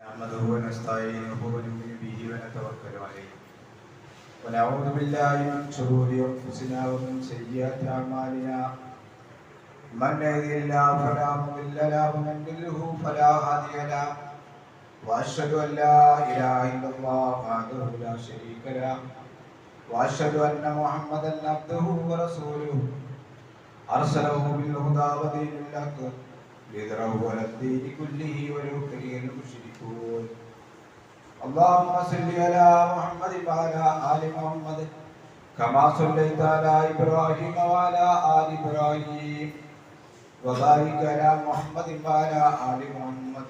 نحمده ونستعينه ونؤمن به ونتوكل عليه ونعوذ بالله من شرور انفسنا ومن سيئات اعمالنا من يهده الله فلا مضل له ومن يضلله فلا هادي له واشهد ان لا اله الا الله وحده لا شريك له واشهد ان محمدا عبده ورسوله ارسله بالهدى ودين الحق ليظهره على الدين كله ولو كره المشركون اللهم صل على محمد وعلى آل محمد كما صليت على إبراهيم وعلى آل إبراهيم وبارك على محمد وعلى آل محمد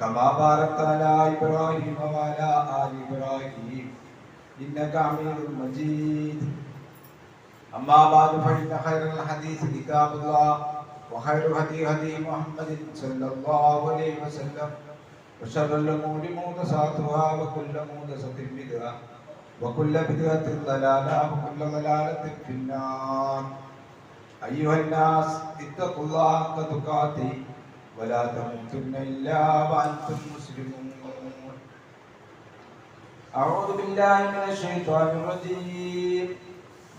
كما باركت على إبراهيم وعلى آل إبراهيم. إنك حميد مجيد. أما بعد فإن خير الحديث كتاب الله وخير هدي هدي محمد صلى الله عليه وسلم. وشر الأمور محدثاتها وكل محدثة بدعة وكل بدعة ضلالة وكل ضلالة في النار أيها الناس اتقوا الله حق تقاته ولا تموتن إلا وأنتم مسلمون أعوذ بالله من الشيطان الرجيم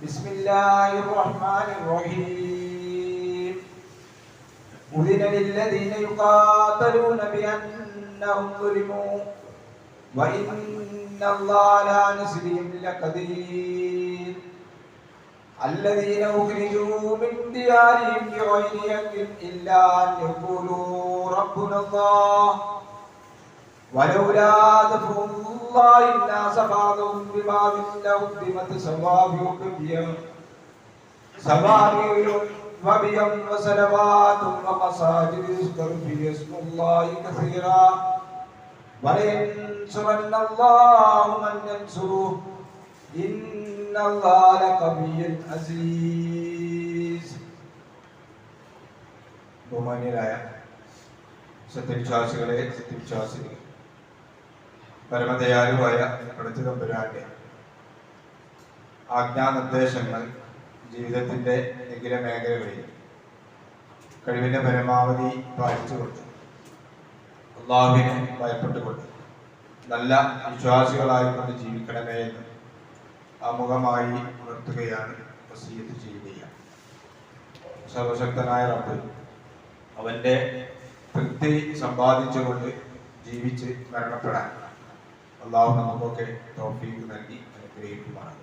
بسم الله الرحمن الرحيم أذن للذين يقاتلون بأنهم ظلموا وإن الله على نصرهم لقدير الذين أخرجوا من ديارهم بغير حق إلا أن يقولوا ربنا الله ولولا دفع الله الناس بعضهم ببعض لهدمت صوابع وبيع صوابع وبيع وصلوات ومساجد يذكر فيه اسم الله كثيرا ولينصرن الله من ينصره إن الله لقوي عزيز ബഹുമാന്യരായ സത്യവിശ്വാസികളെ സത്യവിശ്വാസികൾ പരമദയാലുവായ പടച്ചു തമ്പുരാന്റെ ആജ്ഞാനിർദ്ദേശങ്ങൾ ജീവിതത്തിന്റെ എങ്കിലും മേഖലകളിൽ കഴിവിന്റെ പരമാവധി പാലിച്ചുകൊണ്ട് അള്ളാഹുവിനെ ഭയപ്പെട്ടുകൊണ്ട് നല്ല വിശ്വാസികളായിക്കൊണ്ട് ജീവിക്കണമേ എന്ന് ആമുഖമായി ഉണർത്തുകയാണ് വസീയത്ത് ചെയ്യുകയാണ്. സർവശക്തനായ റബ്ബ് അവന്റെ തൃപ്തി സമ്പാദിച്ചുകൊണ്ട് ജീവിച്ച് മരണപ്പെടാൻ അള്ളാഹു നമുക്കൊക്കെ ടോഫിക്ക് നൽകി അനുഗ്രഹിക്കുമാണ്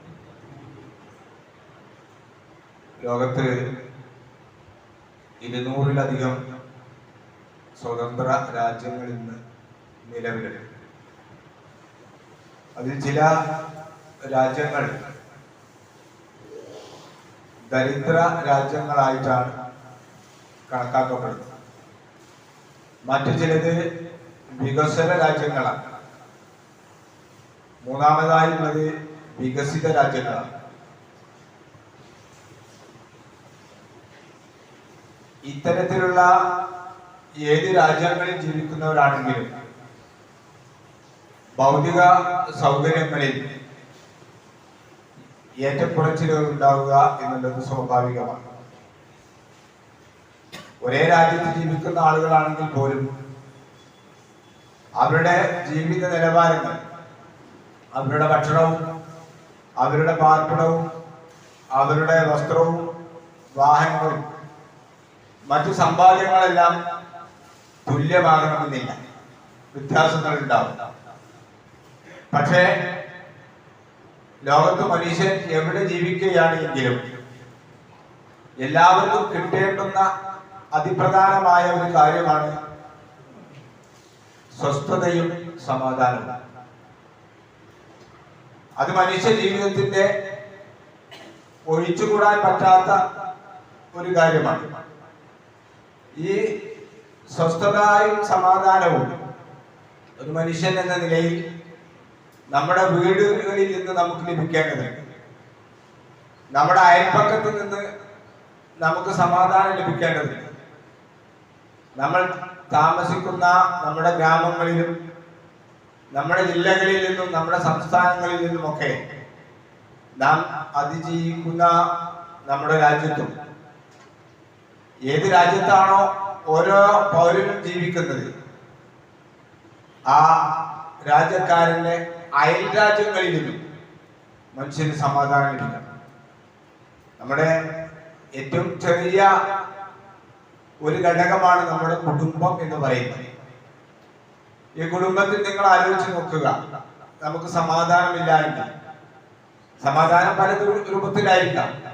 ലോകത്ത് ഇരുന്നൂറിലധികം സ്വതന്ത്ര രാജ്യങ്ങളിൽ നിന്ന് നിലവിലുണ്ട്. അതിൽ ചില രാജ്യങ്ങൾ ദരിദ്ര രാജ്യങ്ങളായിട്ടാണ് കണക്കാക്കപ്പെടുന്നത്. മറ്റു ചിലത് വികസന രാജ്യങ്ങളാണ്. മൂന്നാമതായുള്ളത് വികസിത രാജ്യങ്ങളാണ്. ഇത്തരത്തിലുള്ള ഏത് രാജ്യങ്ങളിൽ ജീവിക്കുന്നവരാണെങ്കിലും ഭൗതിക സൗകര്യങ്ങളിൽ ഏറ്റക്കുറച്ചിലുകൾ ഉണ്ടാവുക എന്നുള്ളത് സ്വാഭാവികമാണ്. ഒരേ രാജ്യത്ത് ജീവിക്കുന്ന ആളുകളാണെങ്കിൽ പോലും അവരുടെ ജീവിത നിലവാരങ്ങൾ അവരുടെ ഭക്ഷണവും അവരുടെ പാർപ്പിടവും അവരുടെ വസ്ത്രവും വാഹനങ്ങളും മറ്റു സമ്പാദ്യങ്ങളെല്ലാം തുല്യമാകണമെന്നില്ല. വ്യത്യാസങ്ങൾ ഉണ്ടാവും. പക്ഷേ ലോകത്ത് മനുഷ്യൻ എവിടെ ജീവിക്കുകയാണ് എങ്കിലും എല്ലാവർക്കും കിട്ടേണ്ടുന്ന അതിപ്രധാനമായ ഒരു കാര്യമാണ് സ്വസ്ഥതയും സമാധാനവും. അത് മനുഷ്യ ജീവിതത്തിന്റെ ഒഴിച്ചുകൂടാൻ പറ്റാത്ത ഒരു കാര്യമാണ്. ഈ സ്വസ്ഥതയും സമാധാനവും ഒരു മനുഷ്യൻ എന്ന നിലയിൽ നമ്മുടെ വീടുകളിൽ നിന്ന് നമുക്ക് ലഭിക്കേണ്ടത് നമ്മുടെ അയൽപ്പക്കത്ത് നിന്ന് നമുക്ക് സമാധാനം ലഭിക്കേണ്ടത് നമ്മൾ താമസിക്കുന്ന നമ്മുടെ ഗ്രാമങ്ങളിലും നമ്മുടെ ജില്ലകളിൽ നിന്നും നമ്മുടെ സംസ്ഥാനങ്ങളിൽ നിന്നുമൊക്കെ നാം അതിജീവിക്കുന്ന നമ്മുടെ രാജ്യത്തും ഏത് രാജ്യത്താണോ ഓരോ പൗരനും ജീവിക്കുന്നത്? ആ രാജ്യക്കാരന്റെ അയൽ രാജ്യങ്ങളിലും മനുഷ്യന് സമാധാനം ലഭിക്കണം നമ്മുടെ ഏറ്റവും ചെറിയ ഒരു ഘടകമാണ് നമ്മുടെ കുടുംബം എന്ന് പറയുന്നത്. ഈ കുടുംബത്തിൽ നിങ്ങൾ ആലോചിച്ച് നോക്കുക. നമുക്ക് സമാധാനമില്ലായ്മ സമാധാനം പല രൂപത്തിലായിരിക്കാം.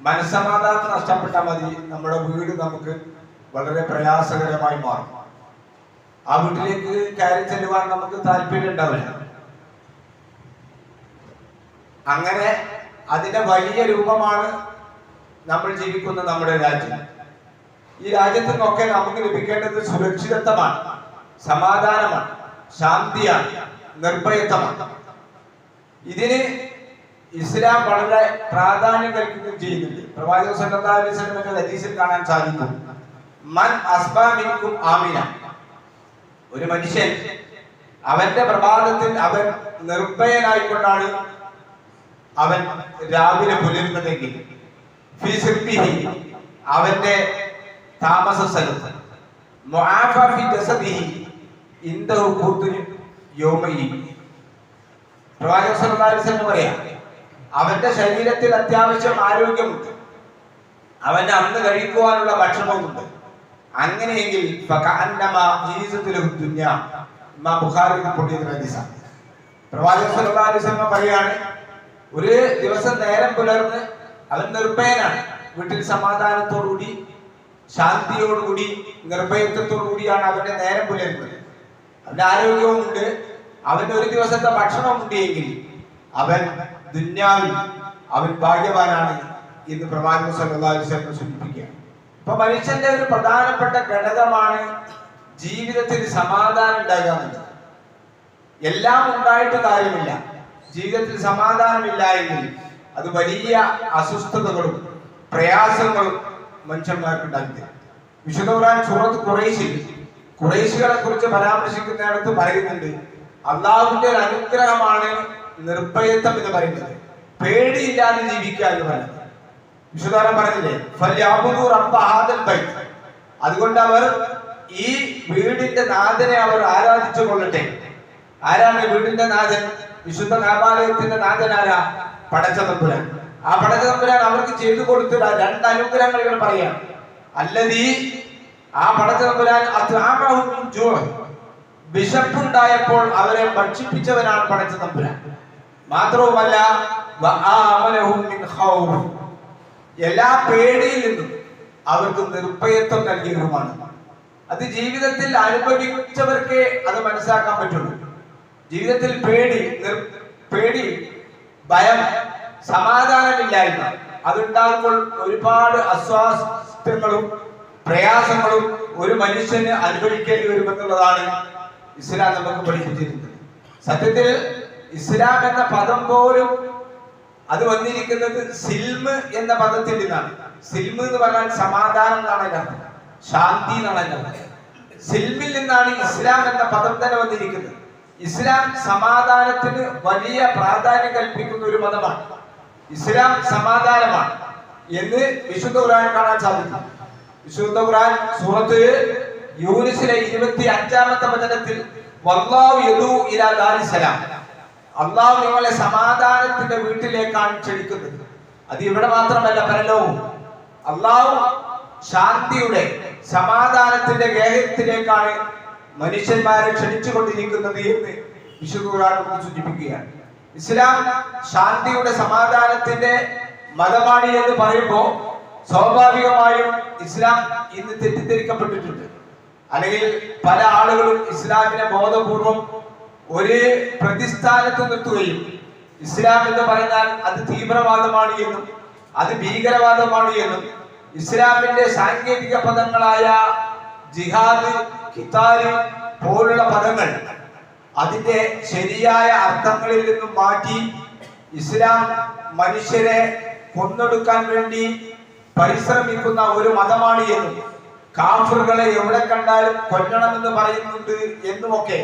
മനസ്സമാധാനം നഷ്ടപ്പെട്ടാൽ മതി. നമ്മുടെ വീട് നമുക്ക് വളരെ പ്രയാസകരമായി മാറും. ആ വീട്ടിലേക്ക് കയറി ചെല്ലുവാൻ നമുക്ക് താല്പര്യം ഉണ്ടാവില്ല. അങ്ങനെ അതിന്റെ വലിയ രൂപമാണ് നമ്മൾ ജീവിക്കുന്ന നമ്മുടെ രാജ്യം. ഈ രാജ്യത്തു നിന്നൊക്കെ നമുക്ക് ലഭിക്കേണ്ടത് സുരക്ഷിതത്വമാണ് സമാധാനമാണ് ശാന്തിയാണ് നിർഭയത്വമാണ്. ഇതിന് ഇസ്ലാം വളരെ പ്രാധാന്യം കൽപ്പിക്കുകയും ചെയ്യുന്നുണ്ട്. പ്രവാചക സല്ലല്ലാഹു ഹദീസിൽ കാണാൻ സാധിക്കും. മൻ അസ്ബാമിൻകും ആമിന. ഒരു മനുഷ്യൻ അവന്റെ പ്രഭാതത്തിൽ അവൻ നിർഭയനായിക്കൊണ്ടാണ് അവൻ രാവിലെ പുലരുന്നതെങ്കിൽ. അവന്റെ താമസ സ്ഥലത്ത്. പ്രവാചകൻ പറയാം അവന്റെ ശരീരത്തിൽ അത്യാവശ്യം ആരോഗ്യമുണ്ട്. അവന്റെ അന്ന് കഴിക്കുവാനുള്ള ഭക്ഷണവുമുണ്ട്. അങ്ങനെയെങ്കിൽ പ്രവാചകൻ പറയാണ് ഒരു ദിവസം നേരം പുലർന്ന് അവൻ നിർഭയനാണ്. വീട്ടിൽ സമാധാനത്തോടുകൂടി ശാന്തിയോടുകൂടി നിർഭയത്വത്തോടുകൂടിയാണ് അവന്റെ നേരം പുലരുന്നത്. അവന്റെ ആരോഗ്യവും ഉണ്ട് അവന്റെ ഒരു ദിവസത്തെ ഭക്ഷണം ഉണ്ട് എങ്കിൽ അവൻ ദുന്യാവിൽ അവൻ ഭാഗ്യവാനാണ് എന്ന് പ്രവാചക സല്ലല്ലാഹു സൂചിപ്പിക്കുക അപ്പൊ മനുഷ്യന്റെ ഒരു പ്രധാനപ്പെട്ട ഘടകമാണ് ജീവിതത്തിൽ സമാധാനം ഉണ്ടാകുക എല്ലാം ഉണ്ടായിട്ട് കാര്യമില്ല. ജീവിതത്തിൽ സമാധാനമില്ല എങ്കിൽ അത് വലിയ അസ്വസ്ഥതകളും പ്രയാസങ്ങളും മനുഷ്യന്മാർക്ക് ഉണ്ടാക്കി വിശുദ്ധ ഖുർആൻ സൂറത്ത് കുറേശ്ശി ഖുറൈശികളെ കുറിച്ച് പരാമർശിക്കുന്നിടത്ത് പറയുന്നുണ്ട് അള്ളാഹുവിന്റെ ഒരു അനുഗ്രഹമാണ് നിർഭയത്വം എന്ന് പറയുന്നത്. പേടിയില്ലാതെ ജീവിക്കുക എന്ന് പറയുന്നത്. വിശുദ്ധാരം പറഞ്ഞില്ലേ? അതുകൊണ്ട് അവർ ഈ വീടിന്റെ നാഥനെ അവർ ആരാധിച്ചു കൊള്ളട്ടെ. ആരാണ് വീടിന്റെ നാഥൻ? വിശുദ്ധ കാപാലയത്തിന്റെ നാഥൻ ആരാ? പടച്ച തമ്പുരാൻ ആ പടച്ച തമ്പുരാൻ അവർക്ക് ചെയ്തു കൊടുത്ത രണ്ട് അനുഗ്രഹങ്ങൾ ഇവർ പറയാം. അല്ലതീ ആ പടച്ച തമ്പുരാൻ. വിശപ്പുണ്ടായപ്പോൾ അവരെ ഭക്ഷിപ്പിച്ചവനാണ് പടച്ച തമ്പുരാൻ മാത്രവുമല്ല. എല്ലാ പേടിയിൽ നിന്നും അവർക്ക് നിർഭയത്വം നൽകിയതുമാണ് അത് ജീവിതത്തിൽ അനുഭവിച്ചവർക്കേ അത് മനസ്സിലാക്കാൻ പറ്റുള്ളൂ. ജീവിതത്തിൽ പേടി പേടി ഭയം സമാധാനമില്ലായ്മ അതുണ്ടാകുമ്പോൾ ഒരുപാട് അസ്വാസ്ഥ്യങ്ങളും പ്രയാസങ്ങളും ഒരു മനുഷ്യന് അനുഭവിക്കേണ്ടി വരുമെന്നുള്ളതാണ് ഇസ്ലാം നമുക്ക് പഠിപ്പിച്ചിരുന്നത് സത്യത്തിൽ ഇസ്ലാം എന്ന പദം പോലും അത് വന്നിരിക്കുന്നത് സിൽമ് എന്ന പദത്തിൽ നിന്നാണ്. സിൽമ് എന്ന് പറഞ്ഞാൽ സമാധാനം എന്നാണ് അതിന്റെ അർത്ഥം. ശാന്തി എന്നാണ് അതിന്റെ അർത്ഥം. സിൽമിൽ നിന്നാണ് ഇസ്ലാം എന്ന പദം തന്നെ വന്നിരിക്കുന്നത്. ഇസ്ലാം സമാധാനത്തിന് വലിയ പ്രാധാന്യം കൽപ്പിക്കുന്ന ഒരു മതമാണ്. ഇസ്ലാം സമാധാനമാണ് എന്ന് വിശുദ്ധ ഖുർആൻ കാണാൻ സാധിക്കും. വിശുദ്ധ ഖുർആൻ സൂറത്ത് യൂനിസിലെ ഇരുപത്തി അഞ്ചാമത്തെ വചനത്തിൽ വല്ലാഹു യദു ഇലാ ദാരിസലാം. അള്ളാഹു നിങ്ങളെ സമാധാനത്തിന്റെ വീട്ടിലേക്കാണ് ക്ഷണിക്കുന്നത്. അത് ഇവിടെ മാത്രമല്ല പരലോകവും. അള്ളാഹു ശാന്തിയുടെ സമാധാനത്തിന്റെ ഗേഹത്തിലേക്കാണ് മനുഷ്യന്മാരെ ക്ഷണിച്ചുകൊണ്ടിരിക്കുന്നത് എന്ന് വിശുദ്ധ സൂചിപ്പിക്കുകയാണ്. ഇസ്ലാം ശാന്തിയുടെ സമാധാനത്തിന്റെ മതമാണ് എന്ന് പറയുമ്പോൾ സ്വാഭാവികമായും ഇസ്ലാം ഇന്ന് തെറ്റിദ്ധരിക്കപ്പെട്ടിട്ടുണ്ട്. അല്ലെങ്കിൽ പല ആളുകളും ഇസ്ലാമിനെ ബോധപൂർവം ഒരു പ്രതിസ്ഥാനത്ത് നിർത്തുകയും ഇസ്ലാം എന്ന് പറഞ്ഞാൽ അത് തീവ്രവാദമാണ് എന്നും അത് ഭീകരവാദമാണ് എന്നും ഇസ്ലാമിന്റെ സാങ്കേതിക പദങ്ങളായ ജിഹാദ് കിതാൽ പോലുള്ള പദങ്ങൾ അതിന്റെ ശരിയായ അർത്ഥങ്ങളിൽ നിന്നും മാറ്റി ഇസ്ലാം മനുഷ്യരെ കൊന്നൊടുക്കാൻ വേണ്ടി പരിശ്രമിക്കുന്ന ഒരു മതമാണ് എന്നും കാഫറുകളെ എവിടെ കണ്ടാലും കൊല്ലണമെന്ന് പറയുന്നുണ്ട് എന്നുമൊക്കെ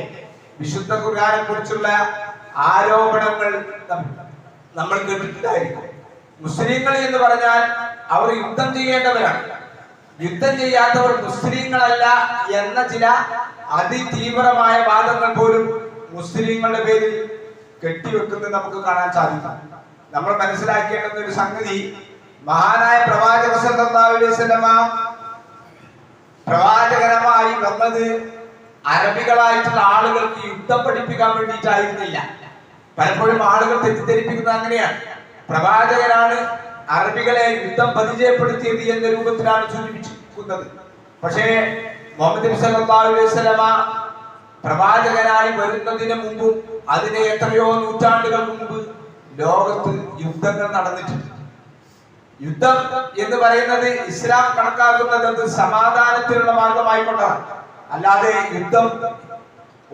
വിശുദ്ധ ഖുർആനെ കുറിച്ചുള്ള ആരോപണങ്ങൾ നമ്മൾ കേട്ടിട്ടുണ്ടായിരിക്കും. മുസ്ലിങ്ങൾ എന്ന് പറഞ്ഞാൽ അവർ യുദ്ധം ചെയ്യേണ്ടവരാണ്. യുദ്ധം ചെയ്യാത്തവർ മുസ്ലിങ്ങളല്ല എന്ന ചില അതിതീവ്രമായ വാദങ്ങൾ പോലും മുസ്ലിങ്ങളുടെ പേരിൽ കെട്ടിവെക്കുന്നത് നമുക്ക് കാണാൻ സാധിക്കും. നമ്മൾ മനസ്സിലാക്കേണ്ടുന്ന ഒരു സംഗതി മഹാനായ പ്രവാചക സല്ലല്ലാഹു അലൈഹി വസല്ലമ പ്രവാചകരമായി വന്നത് അറബികളായിട്ടുള്ള ആളുകൾക്ക് യുദ്ധം പഠിപ്പിക്കാൻ വേണ്ടിയിട്ടായിരുന്നില്ല. പലപ്പോഴും ആളുകൾ തെറ്റിദ്ധരിപ്പിക്കുന്നത് അങ്ങനെയാണ്. പ്രവാചകനാണ് അറബികളെ യുദ്ധം പരിചയപ്പെടുത്തിയത് എന്ന രൂപത്തിലാണ് സൂചിപ്പിച്ചിരിക്കുന്നത്. പക്ഷേ മുഹമ്മദ് നബി പ്രവാചകനായി വരുന്നതിന് മുമ്പും അതിന് എത്രയോ നൂറ്റാണ്ടുകൾ മുമ്പ് ലോകത്ത് യുദ്ധങ്ങൾ നടന്നിട്ടുണ്ട്. യുദ്ധം എന്ന് പറയുന്നത് ഇസ്ലാം കണക്കാക്കുന്നത് സമാധാനത്തിനുള്ള മാർഗമായിക്കൊണ്ടാണ്. അല്ലാതെ യുദ്ധം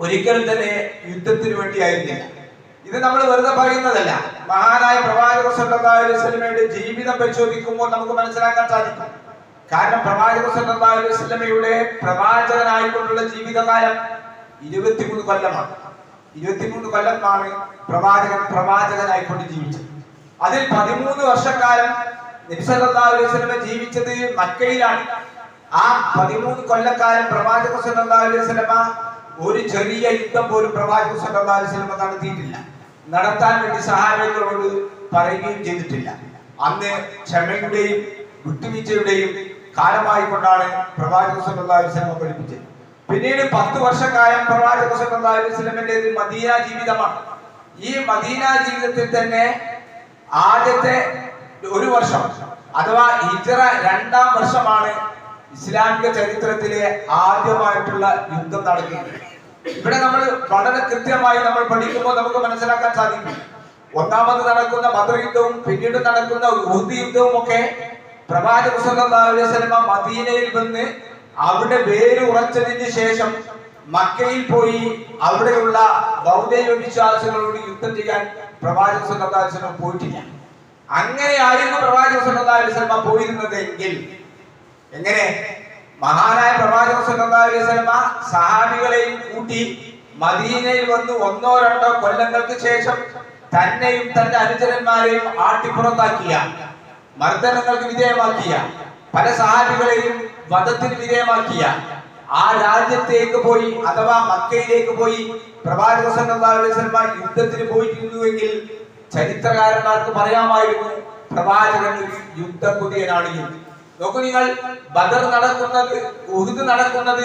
ഒരിക്കലും തന്നെ യുദ്ധത്തിന് വേണ്ടിയായിരുന്നില്ല. ഇത് നമ്മൾ വെറുതെ പറയുന്നതല്ല. മഹാനായ പ്രവാചക സല്ലല്ലാഹു അലൈഹി വസല്ലമയുടെ ജീവിതം പരിശോധിക്കുമ്പോൾ നമുക്ക് മനസ്സിലാക്കാൻ സാധിക്കും. കാരണം പ്രവാചക സല്ലല്ലാഹു അലൈഹി വസല്ലമയുടെ പ്രവാചകനായിക്കൊണ്ടുള്ള ജീവിതകാലം ഇരുപത്തിമൂന്ന് കൊല്ലമാണ്. ഇരുപത്തിമൂന്ന് കൊല്ലമാണ് പ്രവാചകൻ പ്രവാചകനായിക്കൊണ്ട് ജീവിച്ചത്. അതിൽ പതിമൂന്ന് വർഷക്കാലം നബി അലൈഹി വസല്ലമ ജീവിച്ചത് മക്കയിലാണ്. ആ പതിമൂന്ന് കൊല്ലക്കാലം പ്രവാചക വസല്ലമ ഒരു ചെറിയ യുദ്ധം പോലും പ്രവാചക വസല്ലമ നടത്തിയിട്ടില്ല. നടത്താൻ വേണ്ടി സഹായങ്ങളോട് പറയുകയും ചെയ്തിട്ടില്ല. അന്ന് ക്ഷമയുടെയും വിട്ടുവീഴ്ചയുടെയും കാലമായി കൊണ്ടാണ് പ്രവാചക വസല്ലമ പഠിപ്പിച്ചത്. പിന്നീട് പത്ത് വർഷക്കാലം പ്രവാചക വസല്ലമയുടെ മദീന ജീവിതമാണ്. ഈ മദീന ജീവിതത്തിൽ തന്നെ ആദ്യത്തെ ഒരു വർഷം അഥവാ ഹിജറ രണ്ടാം വർഷമാണ് ഇസ്ലാമിക ചരിത്രത്തിലെ ആദ്യമായിട്ടുള്ള യുദ്ധം നടക്കുന്നത് ഇവിടെ നമ്മൾ വളരെ കൃത്യമായി നമ്മൾ പഠിക്കുമ്പോൾ നമുക്ക് മനസ്സിലാക്കാൻ സാധിക്കും. ഒന്നാമത് നടക്കുന്ന ബദർ യുദ്ധവും പിന്നീട് നടക്കുന്ന ഉഹുദ് യുദ്ധവും ഒക്കെ പ്രവാചക സല്ലല്ലാഹു അലൈഹി വസല്ലമ മദീനയിൽ വന്ന് അവിടെ വേര് ഉറച്ചതിന് ശേഷം മക്കയിൽ പോയി അവിടെയുള്ള ബൗദ്ധിക വിശ്വാസികളോട് യുദ്ധം ചെയ്യാൻ പ്രവാചക സല്ലല്ലാഹു അലൈഹി വസല്ലം പോയിട്ടില്ല. അങ്ങനെയായിരുന്നു പ്രവാചക സല്ലല്ലാഹു അലൈഹി വസല്ലം പോയിരുന്നത് എങ്കിൽ എങ്ങനെ? മഹാനായ പ്രവാചക സല്ലല്ലാഹു സഹാബികളെയും കൂട്ടി മദീനയിൽ വന്ന് ഒന്നോ രണ്ടോ കൊല്ലങ്ങൾക്ക് ശേഷം തന്നെയും തന്റെ അനുചരന്മാരെയും ആട്ടിപ്പുറത്താക്കിയ മർദ്ദനങ്ങൾക്ക് വിധേയമാക്കിയ പല സഹാബികളെയും വധത്തിന് വിധേയമാക്കിയ ആ രാജ്യത്തേക്ക് പോയി അഥവാ മക്കയിലേക്ക് പോയി പ്രവാചക സല്ലല്ലാഹു അലൈഹി യുദ്ധത്തിന് പോയിരുന്നുവെങ്കിൽ ചരിത്രകാരന്മാർക്ക് പറയാമായിരുന്നു പ്രവാചകൻ ഒരു യുദ്ധകുതിയനാണ് എന്ന്. നോക്കൂ നിങ്ങൾ ബദർ നടക്കുന്നത് ഉഹുദ് നടക്കുന്നത്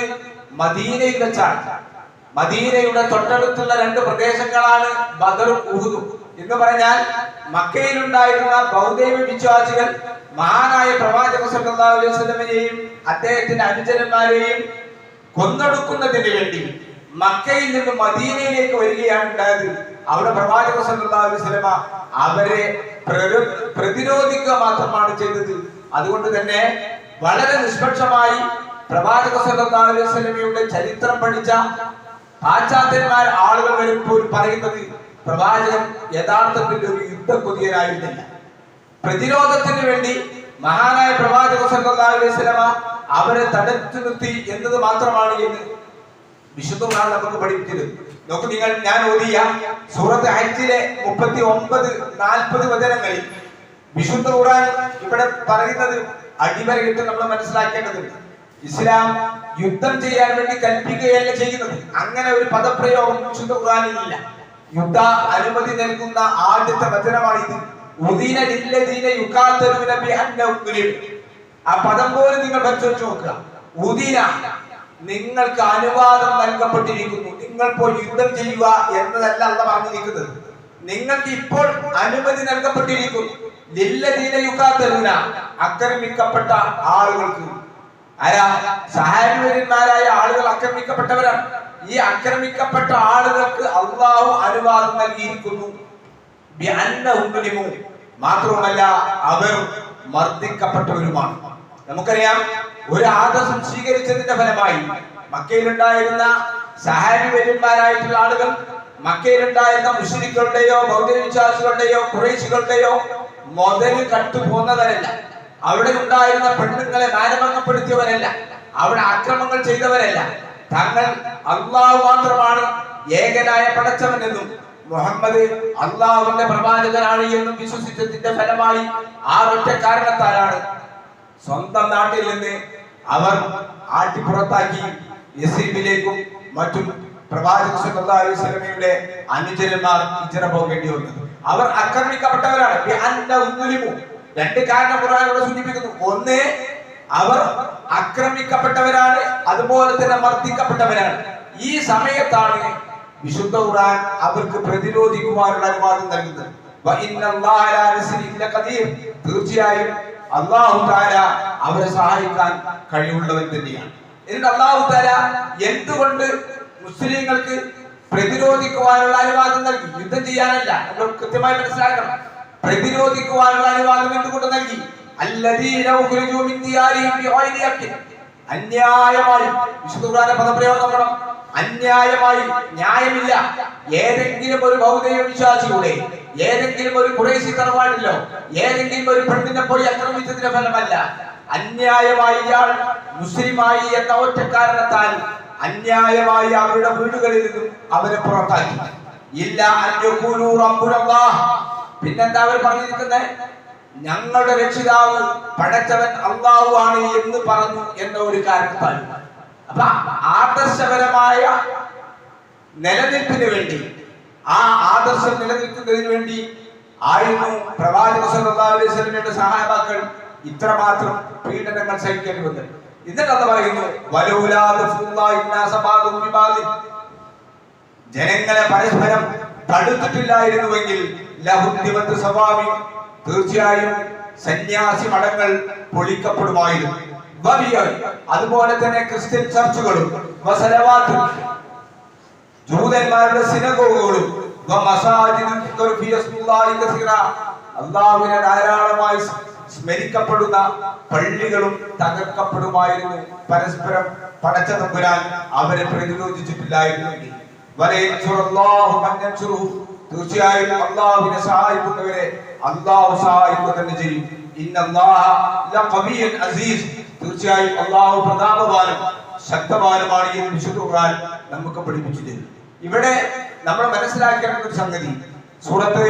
മദീനയിൽ വെച്ചാണ്. മദീനയുടെ തൊട്ടടുത്തുള്ള രണ്ട് പ്രദേശങ്ങളാണ് ബദറും ഉഹുദും. എന്ന് പറഞ്ഞാൽ മക്കയിലുണ്ടായിരുന്ന ബൗദ്ധൈവ വിശ്വാസികൾ മഹാനായ പ്രവാചക സല്ലല്ലാഹു അലൈഹി അദ്ദേഹത്തിന്റെ അനുചരന്മാരെയും കൊന്നൊടുക്കുന്നതിന് വേണ്ടി മക്കയിൽ നിന്ന് മദീനയിലേക്ക് വരികയാണ് ഉണ്ടായത്. അവിടെ പ്രവാചക സല്ലല്ലാഹു അലൈഹി അവരെ പ്രതിരോധിക്കുക മാത്രമാണ് ചെയ്തത്. അതുകൊണ്ട് തന്നെ വളരെ നിഷ്പക്ഷമായി പ്രവാചക സല്ലല്ലാഹു ചരിത്രം പഠിച്ച പാശ്ചാത്യന്മാർ ആളുകൾ വരുമ്പോൾ പറയുന്നത് പ്രവാചകൻ യഥാർത്ഥത്തിൽ ഒരു യുദ്ധക്കൊതിയനായിരുന്നില്ല. പ്രതിരോധത്തിന് വേണ്ടി മഹാനായ പ്രവാചക സല്ലല്ലാഹു അവരെ തടുത്തു നിർത്തി എന്നത് മാത്രമാണ് എന്ന് വിശുദ്ധമാണ് നമുക്ക് പഠിപ്പിച്ചത് നോക്കൂ നിങ്ങൾ ഞാൻ ഓതിയ സൂറത്ത് ഹജ്ജിലെ മുപ്പത്തി ഒമ്പത് നാൽപ്പത് വചനങ്ങളിൽ വിശുദ്ധ ഖുർആൻ ഇവിടെ പറയുന്നത് അടിവരയിട്ട് നമ്മൾ മനസ്സിലാക്കേണ്ടതുണ്ട്. ഇസ്ലാം യുദ്ധം ചെയ്യാൻ വേണ്ടി കൽപ്പിക്കുകയല്ല ചെയ്യുന്നത്. അങ്ങനെ ഒരു പദപ്രയോഗം വിശുദ്ധ ഖുർആനിൽ ഇല്ല. യുദ്ധ അനുമതി നൽകുന്ന ആദ്യത്തെ വചനമാണ് ഇത്. ആ പദം പോലും നിങ്ങൾ പരിശോധിച്ച് നോക്കുക. ഉദീന നിങ്ങൾക്ക് അനുവാദം നൽകപ്പെട്ടിരിക്കുന്നു. നിങ്ങൾ പോയി യുദ്ധം ചെയ്യുക എന്നതല്ല അല്ല പറഞ്ഞിരിക്കുന്നത് നിങ്ങൾക്ക് ഇപ്പോൾ അനുമതി നൽകപ്പെട്ടിരിക്കുന്നു. ആക്രമിക്കപ്പെട്ട ആളുകൾക്ക്. ആരാ? സഹാബിവര്യന്മാരായ ആളുകൾ ആക്രമിക്കപ്പെട്ടവരാണ് ഈ ആക്രമിക്കപ്പെട്ട ആളുകൾക്ക് അള്ളാഹു അനുവാദം നൽകിയിരിക്കുന്നു. മാത്രവുമല്ല അവർ മർദ്ദിക്കപ്പെട്ടവരുമാണ്. നമുക്കറിയാം ഒരു ആദർശം സ്വീകരിച്ചതിന്റെ ഫലമായി മക്കയിലുണ്ടായിരുന്ന സഹാബിവര്യന്മാരായിട്ടുള്ള ആളുകൾ മക്കയിലുണ്ടായിരുന്ന മുസ്ലിങ്ങളുടെയോ ബൗദ്ധ വിശ്വാസികളുടെയോ കുറേശികളുടെയോ മുതൽ കട്ടുപോന്നവരല്ല അവിടെ ഉണ്ടായിരുന്ന പെണ്ണുങ്ങളെ മാനഭംഗപ്പെടുത്തിയവരല്ല. അവിടെ അക്രമങ്ങൾ ചെയ്തവരല്ല. തങ്ങൾ അള്ളാഹു മാത്രമാണ് ഏകനായ പടച്ചവൻ എന്നും മുഹമ്മദ് അള്ളാഹുവിന്റെ പ്രവാചകനാണ് എന്നും വിശ്വസിച്ചതിന്റെ ഫലമായി ആ ഒറ്റ കാരണത്താലാണ് സ്വന്തം നാട്ടിൽ നിന്ന് അവർ ആട്ടിപ്പുറത്താക്കി യസീബിലേക്കും മറ്റും പ്രവാചക സ്വന്തമായ അലൈഹി അനുചരന്മാർ ഹിജ്റ പോകേണ്ടി വന്നത്. അവർ ആക്രമിക്കപ്പെട്ടവരാണ്. രണ്ട് കാരണം ഖുർആൻ ഇവിടെ സൂചിപ്പിക്കുന്നു. ഒന്ന് അവർ ആക്രമിക്കപ്പെട്ടവരാണ് അതുപോലെ തന്നെ മർദ്ദിക്കപ്പെട്ടവരാണ്. ഈ സമയത്താണ് വിശുദ്ധ ഖുർആൻ അവർക്ക് പ്രതിരോധിക്കുവാനുള്ള അനുവാദം നൽകുന്നത്. തീർച്ചയായും അള്ളാഹു താര അവരെ സഹായിക്കാൻ കഴിവുള്ളവൻ തന്നെയാണ്. എന്നിട്ട് അള്ളാഹു താര എന്തുകൊണ്ട് മുസ്ലിങ്ങൾക്ക് പ്രതിരോധിക്കുവാനുള്ള അനുവാദം നൽകി. യുദ്ധം ചെയ്യാനല്ല നമ്മൾ കൃത്യമായി മനസ്സിലാക്കണം. പ്രതിരോധിക്കുവാനുള്ള അനുവാദം എന്തുകൊണ്ട് നൽകി. അന്യായമായി വിശുദ്ധ പദപ്രയോഗം നോക്കണം അന്യായമായി ന്യായമില്ല. ഏതെങ്കിലും ഒരു ഭൗതിക വിശ്വാസിയുടെ ഏതെങ്കിലും ഒരു കുറേശി തറവാടിലോ ഏതെങ്കിലും ഒരു പെണ്ണിനെ പോയി ആക്രമിച്ചതിന്റെ ഫലമല്ല. അന്യായമായി ഇയാൾ മുസ്ലിമായി എന്ന ഒറ്റ കാരണത്താൽ അന്യായമായി അവരുടെ വീടുകളിൽ നിന്നും അവരെ പുറത്താക്കി. ഇല്ല പിന്നെന്താ അവർ പറഞ്ഞിരിക്കുന്നത് ഞങ്ങളുടെ രക്ഷിതാവ് പടച്ചവൻ അള്ളാഹു ആണ് എന്ന് പറഞ്ഞു എന്ന ഒരു കാരണത്താൽ അപ്പൊ ആദർശപരമായ നിലനിൽപ്പിന് വേണ്ടി ആ ആദർശം നിലനിൽക്കുന്നതിന് വേണ്ടി ആയിരുന്നു പ്രവാചക സല്ലല്ലാഹു അലൈഹി സഹാബാക്കൾ ഇത്രമാത്രം പീഡനങ്ങൾ സഹിക്കേണ്ടി വന്നത്. എന്നിട്ട് അത് പറയുന്നു. ജനങ്ങളെ പരസ്പരം തടുത്തിട്ടില്ലായിരുന്നുവെങ്കിൽ ലഹുദ്യമത്ത് സവാമി തീർച്ചയായും സന്യാസി മഠങ്ങൾ പൊളിക്കപ്പെടുമായിരുന്നു അതുപോലെ തന്നെ ക്രിസ്ത്യൻ ചർച്ചുകളും ജൂതന്മാരുടെ സിനഗോഗുകളും ധാരാളമായി സ്മരിക്കപ്പെടുന്ന പള്ളികളും തകർക്കപ്പെടുമായിരുന്നു. പരസ്പരം പടച്ച തമ്പുരാൻ അവരെ യൻസുറുഹു. തീർച്ചയായും അള്ളാഹുവിനെ സഹായിക്കുന്നവരെ അള്ളാഹു സഹായിക്കുക തന്നെ ചെയ്യും. അസീസ്. തീർച്ചയായും അള്ളാഹു പ്രതാപവാനും ഈ വിശുദ്ധ ഖുർആൻ നമുക്ക് പഠിപ്പിച്ചു തരും ഇവിടെ നമ്മൾ മനസ്സിലാക്കേണ്ട ഒരു സംഗതി. സൂറത്ത്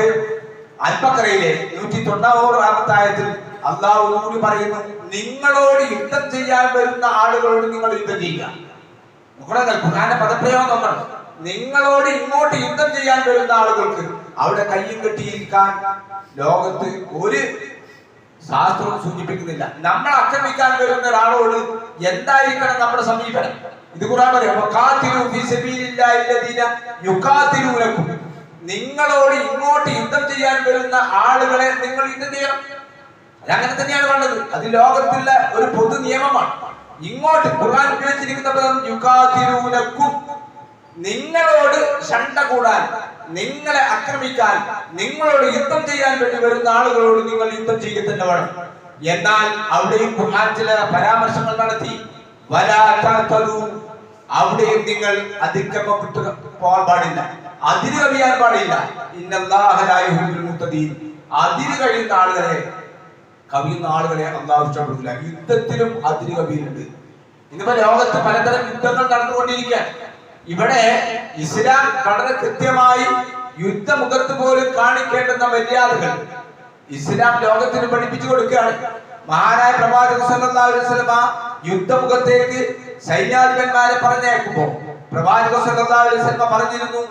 അൽബക്കറയിലെ നൂറ്റി തൊണ്ണൂറാമത്തെ ആയത്തിൽ അള്ളാഹു കൂടി പറയുന്നു നിങ്ങളോട് യുദ്ധം ചെയ്യാൻ വരുന്ന ആളുകളോട് നിങ്ങൾ യുദ്ധം ചെയ്യുക. ഖുർആന്റെ പദപ്രയോഗം നോക്കണം. നിങ്ങളോട് ഇങ്ങോട്ട് യുദ്ധം ചെയ്യാൻ വരുന്ന ആളുകൾക്ക് അവിടെ കയ്യും കെട്ടിയിരിക്കാൻ ലോകത്ത് ഒരു ശാസ്ത്രവും സൂചിപ്പിക്കുന്നില്ല. നമ്മൾ ആക്രമിക്കാൻ വരുന്ന ഒരാളോട് എന്തായിരിക്കണം നമ്മുടെ സമീപനം? ഇത് ഖുർആൻ പറയാം. നിങ്ങളോട് ഇങ്ങോട്ട് യുദ്ധം ചെയ്യാൻ വരുന്ന ആളുകളെ നിങ്ങൾ യുദ്ധം ചെയ്യണം. അതങ്ങനെ തന്നെയാണ് വേണ്ടത്. അത് ലോകത്തിലെ ഒരു പൊതു നിയമമാണ്. ഇങ്ങോട്ട് ഖുർആൻ ഉപയോഗിച്ചിരിക്കുന്ന പദം യുഗാതിരൂനക്കും നിങ്ങളോട് ശണ്ട കൂടാൻ നിങ്ങളെ ആക്രമിക്കാൻ നിങ്ങളോട് യുദ്ധം ചെയ്യാൻ വേണ്ടി വരുന്ന ആളുകളോട് നിങ്ങൾ യുദ്ധം ചെയ്യുക തന്നെ വേണം. എന്നാൽ അവിടെയും ഖുർആൻ ചില പരാമർശങ്ങൾ നടത്തി. അവിടെയും നിങ്ങൾ അതിക്രമം വിട്ടു പോകാൻ പാടില്ല. അതിര് കവിയാൻ പാടില്ല അതിര് കഴിയുന്ന ആളുകളെ കവിയുന്ന ആളുകളെ അള്ളാഹു ഇഷ്ടപ്പെടുന്നില്ല യുദ്ധത്തിലും അതിന് കവിയുന്നുണ്ട്. ഇന്നിപ്പോ ലോകത്ത് പലതരം യുദ്ധങ്ങൾ നടന്നുകൊണ്ടിരിക്കാൻ ഇവിടെ ഇസ്ലാം വളരെ കൃത്യമായി യുദ്ധമുഖത്ത് പോലും കാണിക്കേണ്ടുന്ന മര്യാദകൾ ഇസ്ലാം ലോകത്തിന് പഠിപ്പിച്ചു കൊടുക്കുകയാണ്. മഹാനായ പ്രവാചക വസല്ലമ യുദ്ധമുഖത്തേക്ക് സൈന്യാധിപന്മാരെ പറഞ്ഞേക്കുമ്പോൾ പ്രവാചക വസല്ലമ പറഞ്ഞിരുന്നു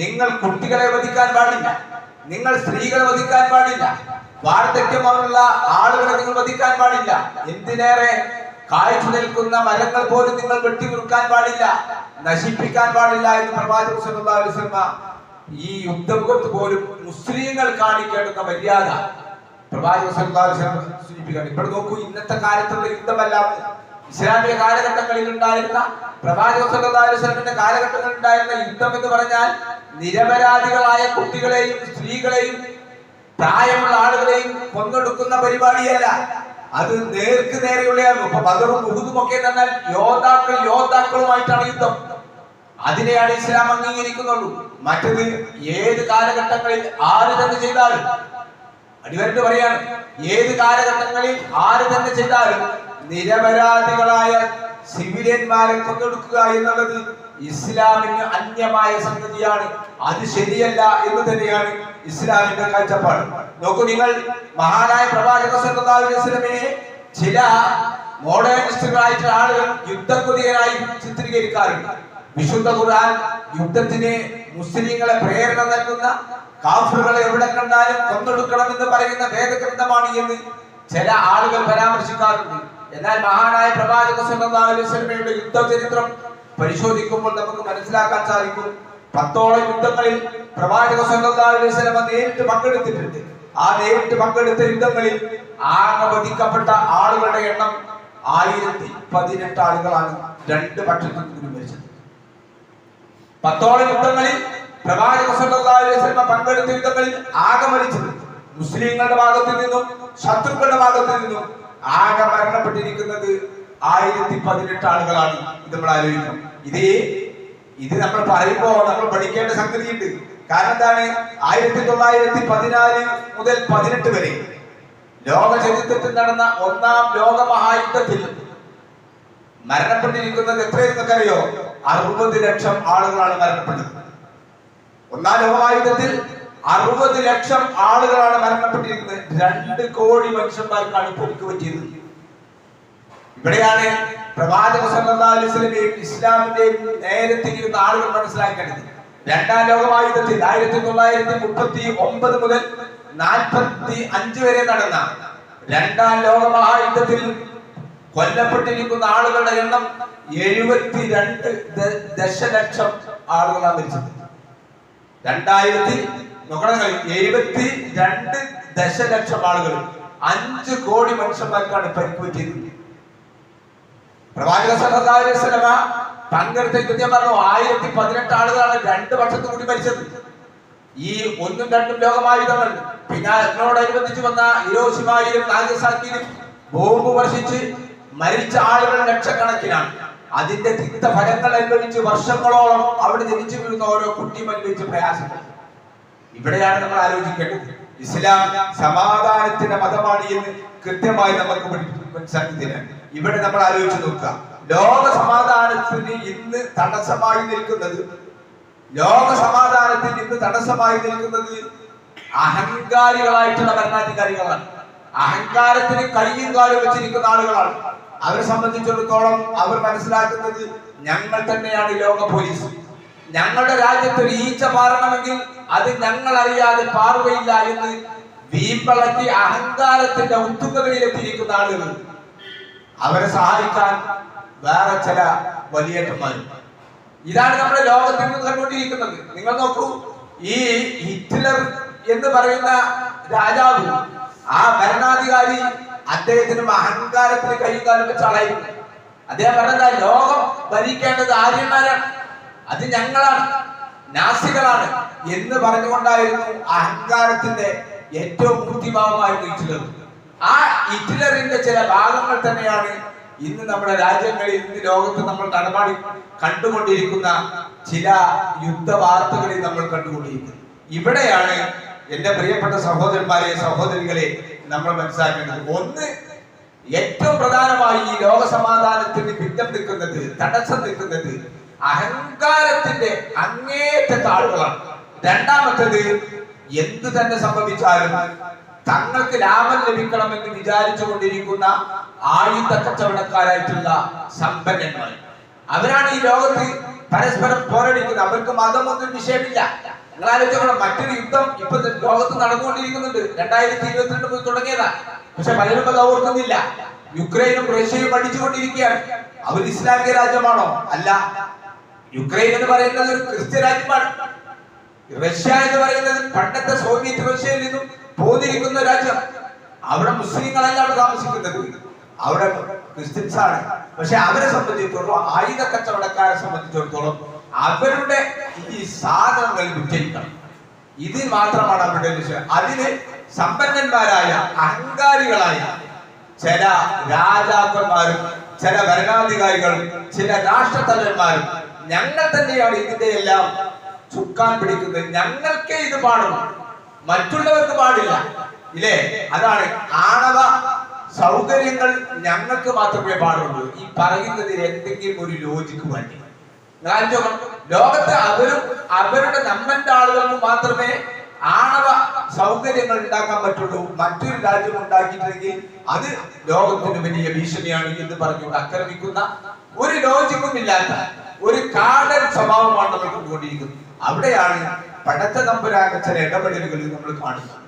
നിങ്ങൾ കുട്ടികളെ വധിക്കാൻ പാടില്ല. നിങ്ങൾ സ്ത്രീകളെ വധിക്കാൻ പാടില്ല. വാർദ്ധക്യമുള്ള ആളുകളെ നിങ്ങൾ വധിക്കാൻ പാടില്ല. എന്തിനേറെ കാഴ്ച നിൽക്കുന്ന മരങ്ങൾ പോലും നിങ്ങൾ വെട്ടിമുറുക്കാൻ പാടില്ല. നശിപ്പിക്കാൻ പാടില്ല എന്ന് പ്രവാചക സല്ലല്ലാഹു അലൈഹി വസല്ലമ ഈ യുദ്ധമുഖത്ത് പോലും മുസ്ലിങ്ങൾ കാണിക്കേണ്ടുന്ന മര്യാദ പ്രവാചക വസല്ലം സൂചിപ്പിക്കുകയാണ്. ഇപ്പോൾ നോക്കൂ ഇന്നത്തെ കാലത്തുള്ള യുദ്ധമല്ല ഇസ്ലാമിക കാലഘട്ടങ്ങളിൽ ഉണ്ടായിരുന്ന പ്രവാചക വസല്ലമിന്റെ കാലഘട്ടങ്ങളിൽ ഉണ്ടായിരുന്ന യുദ്ധം എന്ന് പറഞ്ഞാൽ നിരപരാധികളായ കുട്ടികളെയും സ്ത്രീകളെയും പ്രായമുള്ള ആളുകളെയും കൊന്നൊടുക്കുന്ന പരിപാടിയല്ല. അത് നേർക്ക് നേരെയുള്ള ബദറും ഉഹുദും ഒക്കെ എന്ന് പറഞ്ഞാൽ യോദ്ധാക്കൾ യോദ്ധാക്കളുമായിട്ടാണ് യുദ്ധം. അതിനെയാണ് ഇസ്ലാം അംഗീകരിക്കുന്നുള്ളൂ. മറ്റത് ഏത് കാലഘട്ടങ്ങളിൽ ആര് തന്നെ ചെയ്താലും അടിവരട്ട് പറയാണ് ഏത് കാലഘട്ടങ്ങളിൽ ആര് തന്നെ ചെയ്താലും നിരപരാധികളായ സിവിലിയന്മാരെ കൊന്നെടുക്കുക എന്നുള്ളത് ഇസ്ലാമിന് അന്യമായ സംഗതിയാണ്. അത് ശരിയല്ല എന്ന് തന്നെയാണ് ഇസ്ലാമിന്റെ കാഴ്ചപ്പാട്. നോക്കൂ നിങ്ങൾ മഹാനായ പ്രവാചക വസല്ലമയെ ചില മോഡേണിസ്റ്റുകളായിട്ടുള്ള ആളുകൾ യുദ്ധക്കൊതിയനായി ചിത്രീകരിക്കാറുണ്ട്. വിശുദ്ധ ഖുർആൻ യുദ്ധത്തിന് മുസ്ലിങ്ങളെ പ്രേരണ നൽകുന്ന കാഫറുകളെ എവിടെ കണ്ടാലും കൊന്നൊടുക്കണമെന്ന് പറയുന്ന വേദഗ്രന്ഥമാണ് എന്ന് ചില ആളുകൾ പരാമർശിക്കാറുണ്ട്. എന്നാൽ മഹാനായ പ്രവാചക സല്ലല്ലാഹു അലൈഹി വസല്ലമയുടെ യുദ്ധ ചരിത്രം പരിശോധിക്കുമ്പോൾ നമുക്ക് മനസ്സിലാക്കാൻ സാധിക്കും. പത്തോളം യുദ്ധങ്ങളിൽ പ്രവാചക സല്ലല്ലാഹു അലൈഹി നേരിട്ട് പങ്കെടുത്തിട്ടുണ്ട്. ആ നേരിട്ട് പങ്കെടുത്ത യുദ്ധങ്ങളിൽ ആകെ വധിക്കപ്പെട്ട ആളുകളുടെ എണ്ണം ആയിരത്തി പതിനെട്ട് ആളുകളാണ് രണ്ട് പക്ഷത്തിൽ മരിച്ചത്. പത്തോളം യുദ്ധങ്ങളിൽ പ്രവാചക സല്ലല്ലാഹു പങ്കെടുത്ത യുദ്ധങ്ങളിൽ ആകെ മരിച്ചത് മുസ്ലിങ്ങളുടെ ഭാഗത്തു നിന്നും ശത്രുക്കളുടെ ഭാഗത്തു നിന്നും ആകെ മരണപ്പെട്ടിരിക്കുന്നത് ആയിരത്തി പതിനെട്ട് ആളുകളാണ് ഇത് നമ്മൾ ആലോചിക്കണം. ഇതേ ഇത് നമ്മൾ പറയുമ്പോ നമ്മൾ പഠിക്കേണ്ട സംഗതിയുണ്ട്. കാരണം എന്താണ്? ആയിരത്തി തൊള്ളായിരത്തി പതിനാല് മുതൽ പതിനെട്ട് വരെ ലോക ചരിത്രത്തിൽ നടന്ന ഒന്നാം ലോക മഹായുദ്ധത്തിൽ മരണപ്പെട്ടിരിക്കുന്നത് എത്രയെന്നൊക്കെ അറിയോ അറുപത് ലക്ഷം ആളുകളാണ് മരണപ്പെട്ടത്. ഒന്നാം ലോകമായുധത്തിൽ അറുപത് ലക്ഷം ആളുകളാണ് മരണപ്പെട്ടിരിക്കുന്നത്. രണ്ട് കോടി മനുഷ്യന്മാർക്കാണ് പൊരിക്ക് പറ്റിയത്. ഇവിടെയാണ് പ്രവാചക വസല്ലമയും ഇസ്ലാമിന്റെയും നേരെ തിരിയുന്ന ആളുകൾ മനസ്സിലാക്കേണ്ടത്. രണ്ടാം ലോകമായുധത്തിൽ ആയിരത്തി തൊള്ളായിരത്തി മുപ്പത്തി ഒമ്പത് മുതൽ നാൽപ്പത്തി അഞ്ച് വരെ നടന്ന രണ്ടാം ലോകമഹായുദ്ധത്തിൽ കൊല്ലപ്പെട്ടിരിക്കുന്ന ആളുകളുടെ എണ്ണം എഴുപത്തി രണ്ട് ദശലക്ഷം ആളുകളാണ് മരിച്ചത്. രണ്ടായിരത്തി നോക്കണം എഴുപത്തി രണ്ട് ദശലക്ഷം ആളുകൾ അഞ്ച് കോടി മനുഷ്യന്മാർക്കാണ് പരിക്ക് പറ്റിയത് പ്രവാചക വസല്ലമ പങ്കെടുത്ത യുദ്ധം പറഞ്ഞു ആയിരത്തി പതിനെട്ട് ആളുകളാണ് രണ്ട് വർഷത്തു കൂടി മരിച്ചത്. ഈ ഒന്നും രണ്ടും ലോകമായുധങ്ങൾ. പിന്നെ അതിനോടനുബന്ധിച്ച് വന്ന ഹിരോഷിമായിലും നാഗസാക്കിയിലും ബോംബ് വർഷിച്ച് മരിച്ച ആളുകൾ ലക്ഷക്കണക്കിനാണ്. അതിന്റെ തിക്ത ഫലങ്ങൾ അനുഭവിച്ച് വർഷങ്ങളോളം അവിടെ ജനിച്ചു വീഴുന്ന ഓരോ കുട്ടിയും അനുഭവിച്ച പ്രയാസങ്ങൾ. ഇവിടെയാണ് നമ്മൾ ആലോചിക്കേണ്ടത്. ഇസ്ലാം സമാധാനത്തിന്റെ മതമാണ് എന്ന് കൃത്യമായി നമുക്ക് മനസ്സിലാക്കുന്നില്ല ഇവിടെ നമ്മൾ ആലോചിച്ച് നോക്കുക. ലോക സമാധാനത്തിന് ഇന്ന് തടസ്സമായി നിൽക്കുന്നത് ലോക സമാധാനത്തിന് ഇന്ന് തടസ്സമായി നിൽക്കുന്നത് അഹങ്കാരികളായിട്ടുള്ള ഭരണാധികാരികളാണ്. അഹങ്കാരത്തിന് കയ്യും കാലും വെച്ചിരിക്കുന്ന ആളുകളാണ്. അവരെ സംബന്ധിച്ചിടത്തോളം അവർ മനസ്സിലാക്കുന്നത് ഞങ്ങൾ തന്നെയാണ് ലോക പോലീസ്. ഞങ്ങളുടെ രാജ്യത്ത് ഒരു ഈച്ച പാറണമെങ്കിൽ അത് ഞങ്ങൾ അറിയാതെ പാറുകയില്ല എന്ന് വീമ്പളക്കി അഹങ്കാരത്തിന്റെ ഉത്തുകതയിലെത്തിയിരിക്കുന്ന ആളുകൾ അവരെ സഹായിക്കാൻ വേറെ ചില വലിയേട്ടന്മാരും. ഇതാണ് നമ്മുടെ ലോകത്തിൽ നിന്ന് കണ്ടുകൊണ്ടിരിക്കുന്നത് നിങ്ങൾ നോക്കൂ ഈ ഹിറ്റ്ലർ എന്ന് പറയുന്ന രാജാവ് ആ ഭരണാധികാരി അദ്ദേഹത്തിനും അഹങ്കാരത്തിന് കൈകാലം വെച്ച ആളായിരുന്നു. അദ്ദേഹം പറഞ്ഞ ലോകം ഭരിക്കേണ്ടത് ആര്യന്മാരാണ്. അത് ഞങ്ങളാണ്. നാസികളാണ് എന്ന് പറഞ്ഞുകൊണ്ടായിരുന്നു അഹങ്കാരത്തിന്റെ ഏറ്റവും ബുദ്ധിഭാവമായിരുന്നു ഹിറ്റ്ലർ ആ ഹിറ്റ്ലറിന്റെ ചില ഭാഗങ്ങൾ തന്നെയാണ് ഇന്ന് നമ്മുടെ രാജ്യങ്ങളിൽ ഇന്ന് ലോകത്ത് നമ്മൾ നടപാടി കണ്ടുകൊണ്ടിരിക്കുന്ന ചില യുദ്ധ വാർത്തകളിൽ നമ്മൾ കണ്ടുകൊണ്ടിരിക്കുന്നത്. ഇവിടെയാണ് എന്റെ പ്രിയപ്പെട്ട സഹോദരന്മാരെ സഹോദരികളെ നമ്മൾ മനസ്സിലാക്കേണ്ടത്. ഒന്ന് ഏറ്റവും പ്രധാനമായി ഈ ലോക സമാധാനത്തിന് ഭിന്നം നിൽക്കുന്നത് തടസ്സം നിൽക്കുന്നത് അഹങ്കാരത്തിന്റെ അങ്ങേറ്റത്തെ ആളുകളാണ് രണ്ടാമത്തത് എന്ത് തന്നെ സംഭവിച്ചാലും തങ്ങൾക്ക് ലാഭം ലഭിക്കണമെന്ന് വിചാരിച്ചു കൊണ്ടിരിക്കുന്ന ആയുധ കച്ചവടക്കാരായിട്ടുള്ള സമ്പന്നന്മാർ. അവരാണ് ഈ ലോകത്ത് പരസ്പരം പോരടിക്കുന്നത്. അവർക്ക് മതമൊന്നും വിഷയമില്ല നിങ്ങൾ ആലോചിക്കണം മറ്റൊരു യുദ്ധം ഇപ്പൊ ലോകത്ത് നടന്നുകൊണ്ടിരിക്കുന്നുണ്ട്. രണ്ടായിരത്തി ഇരുപത്തിരണ്ട് മുതൽ തുടങ്ങിയതാ. പക്ഷെ പലരും അത് ഓർക്കുന്നില്ല. യുക്രൈനും റഷ്യയും അടിച്ചുകൊണ്ടിരിക്കുകയാണ്. അവർ ഇസ്ലാമിക രാജ്യമാണോ? അല്ല. യുക്രൈൻ എന്ന് പറയുന്നത് ഒരു ക്രിസ്ത്യൻ രാജ്യമാണ്. റഷ്യ എന്ന് പറയുന്നത് പണ്ടത്തെ സോവിയറ്റ് റഷ്യയിൽ നിന്നും പോന്നിരിക്കുന്ന രാജ്യം. അവിടെ മുസ്ലിങ്ങളല്ല അവിടെ താമസിക്കുന്നത്. അവിടെ ക്രിസ്ത്യൻസ് ആണ്. പക്ഷെ അവരെ സംബന്ധിച്ചിടത്തോളം ആയുധ കച്ചവടക്കാരെ സംബന്ധിച്ചിടത്തോളം അവരുടെ ഈ സാധനങ്ങൾ വിജയിക്കണം ഇത് മാത്രമാണ് അവരുടെ ലക്ഷ്യം. അതിന് സമ്പന്നന്മാരായ അഹങ്കാരികളായ ചില രാജാക്കന്മാരും ചില ഭരണാധികാരികളും ചില രാഷ്ട്രത്തലവന്മാരും ഞങ്ങൾ തന്നെയാണ് ഇതിന്റെ എല്ലാം ചുക്കാൻ പിടിക്കുന്നത്. ഞങ്ങൾക്കേ ഇത് പാടും. മറ്റുള്ളവർക്ക് പാടില്ല. ഇല്ലേ? അതാണ് ആണവ സൗകര്യങ്ങൾ ഞങ്ങൾക്ക് മാത്രമേ പാടുള്ളൂ. ഈ പറയുന്നതിൽ എന്തെങ്കിലും ഒരു ലോജിക്ക് വേണ്ടി. ലോകത്ത് അവരും അവരുടെ നമ്മന്റെ ആളുകൾക്ക് മാത്രമേ ആണവ സൗകര്യങ്ങൾ ഉണ്ടാക്കാൻ പറ്റുള്ളൂ. മറ്റൊരു രാജ്യം ഉണ്ടാക്കിയിട്ടുണ്ടെങ്കിൽ അത് ലോകത്തിന് വലിയ ഭീഷണിയാണ് എന്ന് പറഞ്ഞു ആക്രമിക്കുന്ന ഒരു ലോജിക്കും ഇല്ലാത്ത ഒരു കാടൻ സ്വഭാവമാണ് നമ്മൾ കണ്ടുകൊണ്ടിരിക്കുന്നത് അവിടെയാണ് പടച്ച തമ്പുരാന്റെ ചില ഇടപെടലുകൾ നമ്മൾ കാണുന്നത്.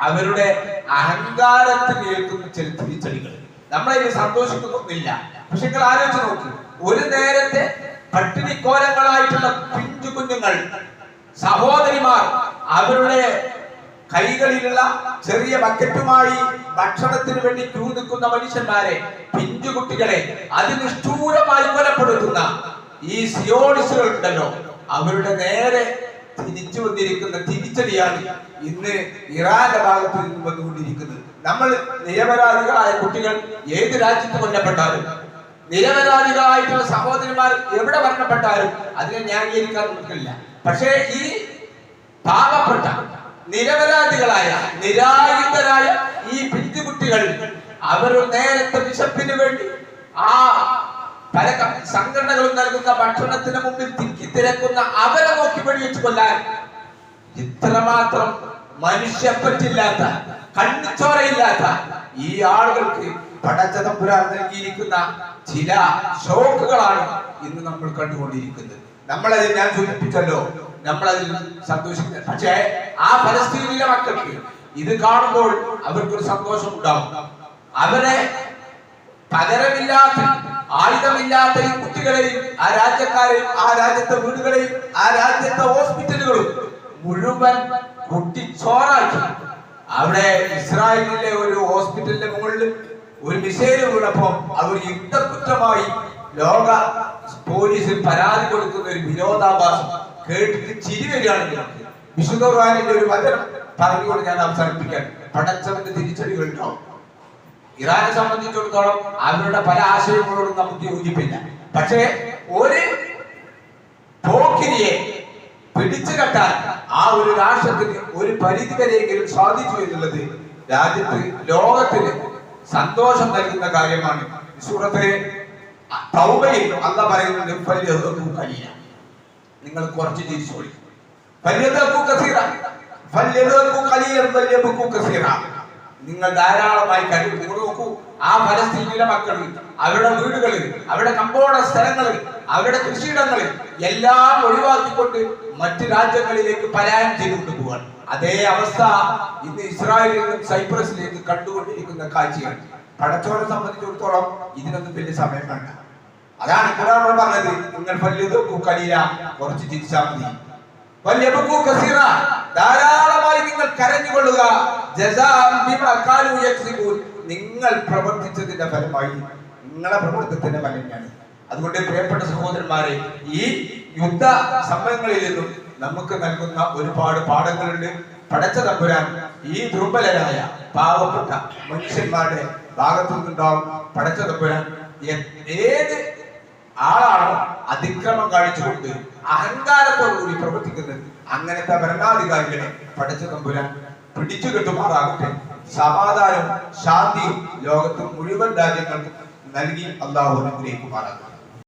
അവരുടെ അഹങ്കാരത്തിൽ ഏൽക്കുന്ന ചില തിരിച്ചടികൾ. നമ്മളെ സന്തോഷിക്കുന്നൊന്നുമില്ല. പക്ഷെ നിങ്ങൾ ആലോചിച്ച് നോക്കി. ഒരു നേരത്തെ പട്ടിണിക്കോലങ്ങളായിട്ടുള്ള പിഞ്ചു കുഞ്ഞുങ്ങൾ സഹോദരിമാർ അവരുടെ കൈകളിലുള്ള ചെറിയ ബക്കറ്റുമായി ഭക്ഷണത്തിന് വേണ്ടി ക്യൂ നിൽക്കുന്ന മനുഷ്യന്മാരെ പിഞ്ചു കുട്ടികളെ അതിനിഷ്ഠൂരമായി കൊലപ്പെടുത്തുന്ന ഈ ഉണ്ടല്ലോ അവരുടെ നേരെ തിരിച്ചു വന്നിരിക്കുന്ന തിരിച്ചടിയാണ് ഇന്ന് ഇറാന്റെ ഭാഗത്ത് നിന്ന് വന്നുകൊണ്ടിരിക്കുന്നത്. നമ്മൾ നിരപരാധികളായ കുട്ടികൾ ഏത് രാജ്യത്ത് കൊല്ലപ്പെട്ടാലും നിരപരാധികളായിട്ടുള്ള സഹോദരന്മാർ എവിടെ മരണപ്പെട്ടാലും അതിനെ ന്യായീകരിക്കാൻ നോക്കില്ല പക്ഷേ ഈ പാവപ്പെട്ട നിരപരാധികളായ നിരായുധരായ ഈ പിഞ്ചുകുട്ടികൾ അവർ നേരത്തെ ബിഷപ്പിന് വേണ്ടി ആ പല സംഘടനകളും നൽകുന്ന ഭക്ഷണത്തിന് മുമ്പിൽ തിക്കി തിരക്കുന്ന അവരെ നോക്കി വെടിവെച്ച് കൊല്ലാൻ ഇത്രമാത്രം മനുഷ്യപ്പറ്റില്ലാത്ത കണ്ണിച്ചോരയില്ലാത്ത ഈ ആളുകൾക്ക് പടച്ചതമ്പുരാൻ നൽകിയിരിക്കുന്ന ചില ഷോക്കുകളാണ് ഇന്ന് നമ്മൾ കണ്ടുകൊണ്ടിരിക്കുന്നത്. നമ്മളതിൽ ഞാൻ സൂചിപ്പിച്ചല്ലോ നമ്മളതിൽ സന്തോഷിക്കുന്നത് പക്ഷേ ആ ഫലസ്തീനിലെ മക്കൾക്ക് ഇത് കാണുമ്പോൾ അവർക്കൊരു സന്തോഷം ഉണ്ടാവും അവരെ പകരമില്ലാത്ത ആയുധമില്ലാത്ത ഈ കുട്ടികളെയും ആ രാജ്യക്കാരെയും ആ രാജ്യത്തെ വീടുകളെയും ആ രാജ്യത്തെ ഹോസ്പിറ്റലുകളും മുഴുവൻ കുട്ടിച്ചോറാക്കി അവിടെ ഇസ്രായേലിലെ ഒരു ഹോസ്പിറ്റലിന്റെ മുകളിൽ ഒരു മിസൈൽ വീണപ്പോ അവർ യുദ്ധക്കുറ്റമായി ലോക പോലീസിൽ പരാതി കൊടുക്കുന്ന ഒരു വിരോധാഭാസം കേട്ടിട്ട് ചിരി വരികയാണ് വിശുദ്ധ ഖുർആനിന്റെ ഒരു വചനം പറഞ്ഞുകൊണ്ട് ഞാൻ അവസാനിപ്പിക്കാൻ പടച്ചവന്റെ തിരിച്ചടികൾ ഉണ്ടാവും. ഇറാനെ സംബന്ധിച്ചിടത്തോളം അവരുടെ പല ആശയങ്ങളോടും നമുക്ക് യോജിപ്പില്ല. പക്ഷേ ഒരു പോക്കിരിയെ പിടിച്ചു കെട്ടാൻ ആ ഒരു രാഷ്ട്രത്തിന് ഒരു പരിധി വരെയെങ്കിലും സാധിച്ചു എന്നുള്ളത് രാജ്യത്ത് ലോകത്തിന് സന്തോഷം നൽകുന്ന കാര്യമാണ്. സൂറത്തെ തൗബയിൽ അല്ല. നിങ്ങൾ കുറച്ച് തിരിച്ചോളി നിങ്ങൾ ധാരാളമായി കഴിയും. നിങ്ങൾ നോക്കൂ ആ ഫലസ്തീനിലെ മക്കൾ അവരുടെ വീടുകളിൽ അവരുടെ കമ്പോള സ്ഥലങ്ങളിൽ അവരുടെ കൃഷിയിടങ്ങളിൽ എല്ലാം ഒഴിവാക്കിക്കൊണ്ട് മറ്റ് രാജ്യങ്ങളിലേക്ക് പലായനം ചെയ്തുകൊണ്ട് പോവാണ്. അതേ അവസ്ഥ ഇന്ന് ഇസ്രായേലിലേക്കും സൈപ്രസിലേക്ക് കണ്ടുകൊണ്ടിരിക്കുന്ന കാഴ്ചയാണ്. പടച്ചോനെ സംബന്ധിച്ചിടത്തോളം ഇതിനൊന്നും വലിയ സമയം വേണ്ട. അതാണ് ഖുർആൻ പറഞ്ഞത് നിങ്ങൾ ഖലീല കുറച്ച് ചിരിച്ചാൽ മതി. വലിയ. ധാരാളമായി നിങ്ങൾ കരഞ്ഞുകൊള്ളുക. നിങ്ങൾ പ്രവർത്തിച്ചതിന്റെ ഫലമായി നിങ്ങളെ പ്രവർത്തനത്തിന്റെ ഫലമാണ് അതുകൊണ്ട് പ്രിയപ്പെട്ട സഹോദരന്മാരെ ഈ യുദ്ധ സമയങ്ങളിൽ നിന്നും നമുക്ക് നൽകുന്ന ഒരുപാട് പാഠങ്ങളുണ്ട്. പടച്ച തമ്പുരാൻ ഈ ദുർബലരായ പാവപ്പെട്ട മനുഷ്യന്മാരുടെ ഭാഗത്തു നിന്നുണ്ടാവും പടച്ച തമ്പുരാൻ ഏത് ആളാണോ അതിക്രമം കാണിച്ചുകൊണ്ട് അഹങ്കാരത്തോടു കൂടി പ്രവർത്തിക്കുന്നത് അങ്ങനത്തെ ഭരണാധികാരികളെ പടച്ച തമ്പുരാൻ പിടിച്ചു കെട്ടുമാറാകട്ടെ. സമാധാനം ശാന്തി ലോകത്ത് മുഴുവൻ രാജ്യങ്ങൾക്കും നൽകി അള്ളാഹു അനുഗ്രഹിക്കുമാറാകട്ടെ.